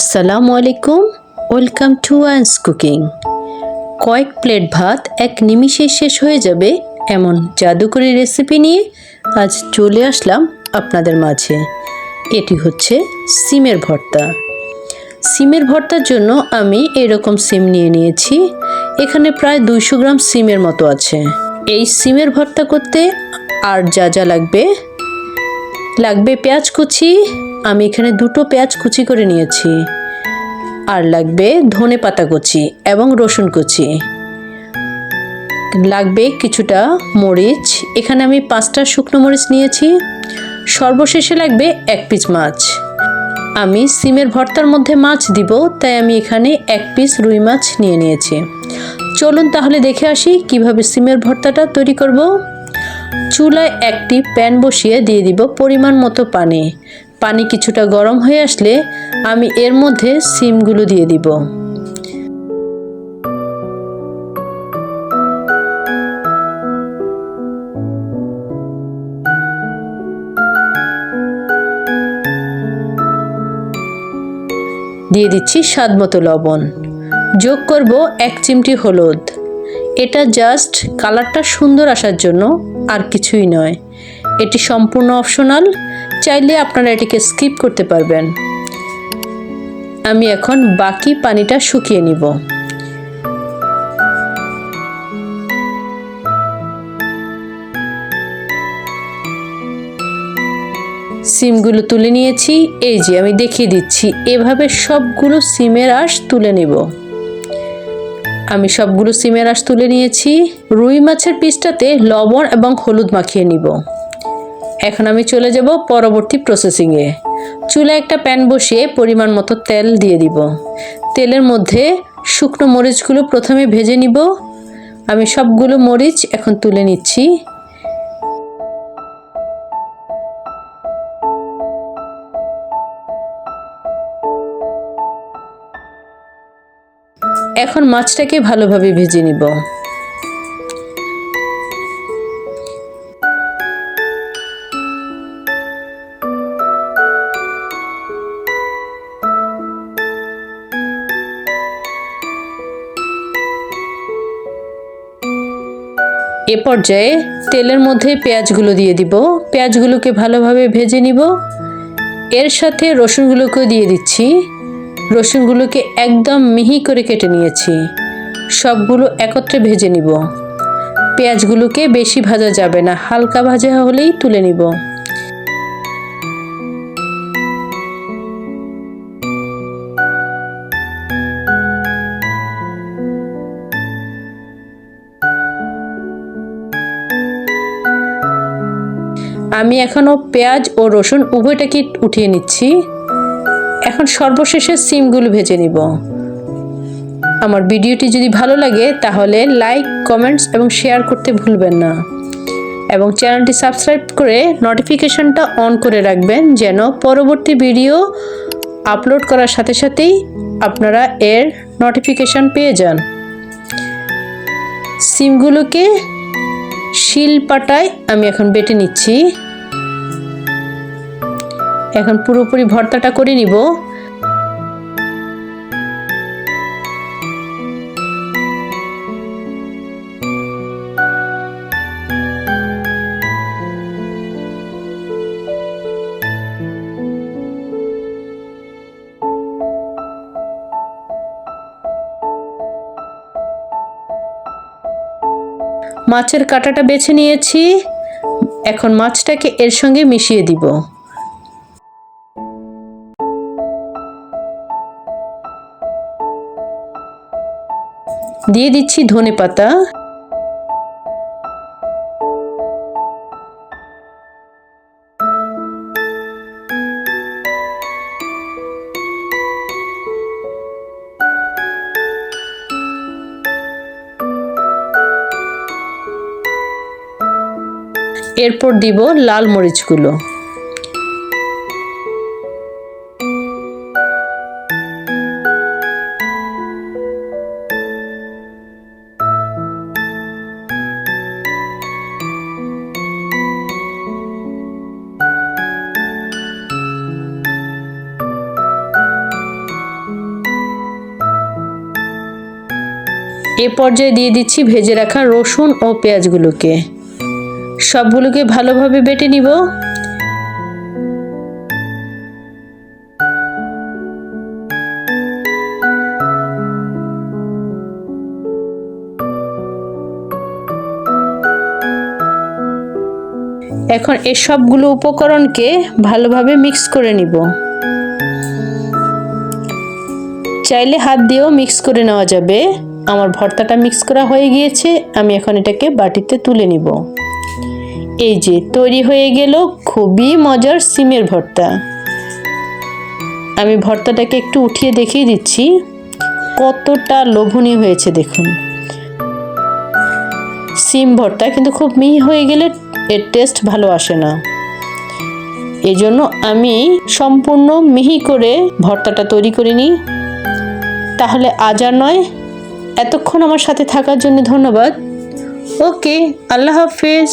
আসসালামু আলাইকুম, welcome to once cooking. কয়েক প্লেট ভাত এক নিমিষে শেষ হয়ে যাবে এমন জাদুকরি রেসিপি নিয়ে আজ চলে আসলাম আপনাদের মাঝে। এটি হচ্ছে সিমের ভর্তা। সিমের ভর্তার জন্য আমি এরকম সিম নিয়ে নিয়েছি, এখানে প্রায় দুইশো গ্রাম সিমের মতো আছে। এই সিমের ভর্তা করতে আর যা যা লাগবে লাগবে পেঁয়াজ কুচি? আমি এখানে দুটো পেঁয়াজ কুচি করে নিয়েছি। আর লাগবে ধনে পাতা কুচি এবং রসুন কুচি। লাগবে কিছুটা মরিচ। এখানে আমি পাঁচটা শুকনো মরিচ নিয়েছি। সর্বশেষে লাগবে এক পিস মাছ। আমি সিমের ভর্তার মধ্যে মাছ দিব, তাই আমি এখানে এক পিস রুই মাছ নিয়ে নিয়েছি। চলুন তাহলে দেখে আসি কীভাবে সিমের ভর্তাটা তৈরি করব। চুলায় একটি প্যান বসিয়ে দিয়ে দিব পরিমাণ মতো পানি। পানি কিছুটা গরম হয়ে আসলে আমি এর মধ্যে সিমগুলো দিয়ে দিব। দিয়ে দিচ্ছি স্বাদ মতো লবণ। যোগ করব এক চিমটি হলুদ। এটা জাস্ট কালারটা সুন্দর আসার জন্য আর কিছুই নয়। এটি সম্পূর্ণ অপশনাল চাইলে আপনারা এটিকে স্কিপ করতে পারবেন। আমি এখন বাকি পানিটা শুকিয়ে নিব। সিমগুলো তুলে নিয়েছি। এই যে আমি দেখিয়ে দিচ্ছি। এভাবে সবগুলো সিমের আঁশ তুলে নিব। আমি সবগুলো সিমের আঁশ তুলে নিয়েছি। রুই মাছের পিসটাতে লবণ এবং হলুদ মাখিয়ে নিব। এখন আমি চলে যাব পরবর্তী প্রসেসিংয়ে চুলে একটা প্যান বসিয়ে পরিমাণ মতো তেল দিয়ে দিব। তেলের মধ্যে শুকনো মরিচগুলো প্রথমে ভেজে নিব। আমি সবগুলো মরিচ এখন তুলে নিচ্ছি। এখন মাছটাকে ভালোভাবে ভেজে নিব। এ পর্যায়ে তেলের মধ্যে পেঁয়াজগুলো দিয়ে দিব। পেঁয়াজগুলোকে ভালোভাবে ভেজে নিব। এর সাথে রসুনগুলোকেও দিয়ে দিচ্ছি। রসুনগুলোকে একদম মিহি করে কেটে নিয়েছি। সবগুলো একত্রে ভেজে নিব। পেঁয়াজগুলোকে বেশি ভাজা যাবে না, হালকা ভাজা হলেই তুলে নিব। আমি এখনও পেঁয়াজ ও রসুন উভয়টাকে উঠিয়ে নিচ্ছি। এখন সর্বশেষে সিমগুলো ভেজে নিব। আমার ভিডিওটি যদি ভালো লাগে, তাহলে লাইক, কমেন্টস এবং শেয়ার করতে ভুলবেন না। এবং চ্যানেলটি সাবস্ক্রাইব করে নোটিফিকেশনটা অন করে রাখবেন, যেন পরবর্তী ভিডিও আপলোড করার সাথে সাথেই আপনারা এর নোটিফিকেশন পেয়ে যান। সিমগুলোকে শিল পাটায় আমি এখন বেটে নিচ্ছি। এখন পুরোপুরি ভর্তাটা করে নিব। মাছের কাঁটাটা বেছে নিয়েছি। এখন মাছটাকে এর সঙ্গে মিশিয়ে দিব। দিয়ে দিচ্ছি ধনে পাতা। এরপর দিব লাল মরিচগুলো। এ পর্যায়ে দিয়ে দিচ্ছি ভেজে রাখা রসুন ও পেঁয়াজগুলোকে। সবগুলোকে ভালোভাবে বেটে নিব। এখন এই সবগুলো উপকরণকে ভালোভাবে মিক্স করে নিব। চাইলে হাত দিয়েও মিক্স করে নেওয়া যাবে। আমার ভর্তাটা মিক্স করা হয়ে গিয়েছে, আমি এখন এটাকে বাটিতে তুলে নিব। এই যে, তৈরি হয়ে গেল খুবই মজার সিমের ভর্তা। আমি ভর্তাটাকে একটু উঠিয়ে দেখিয়ে দিচ্ছি, কতটা লোভনীয় হয়েছে দেখুন। সিম ভর্তা কিন্তু খুব মিহি হয়ে গেলে এর টেস্ট ভালো আসে না। এই জন্য আমি সম্পূর্ণ মিহি করে ভর্তাটা তৈরি করে নিই। তাহলে আজ আর নয় এতক্ষণ আমার সাথে থাকার জন্য ধন্যবাদ। ওকে আল্লাহ হাফেজ।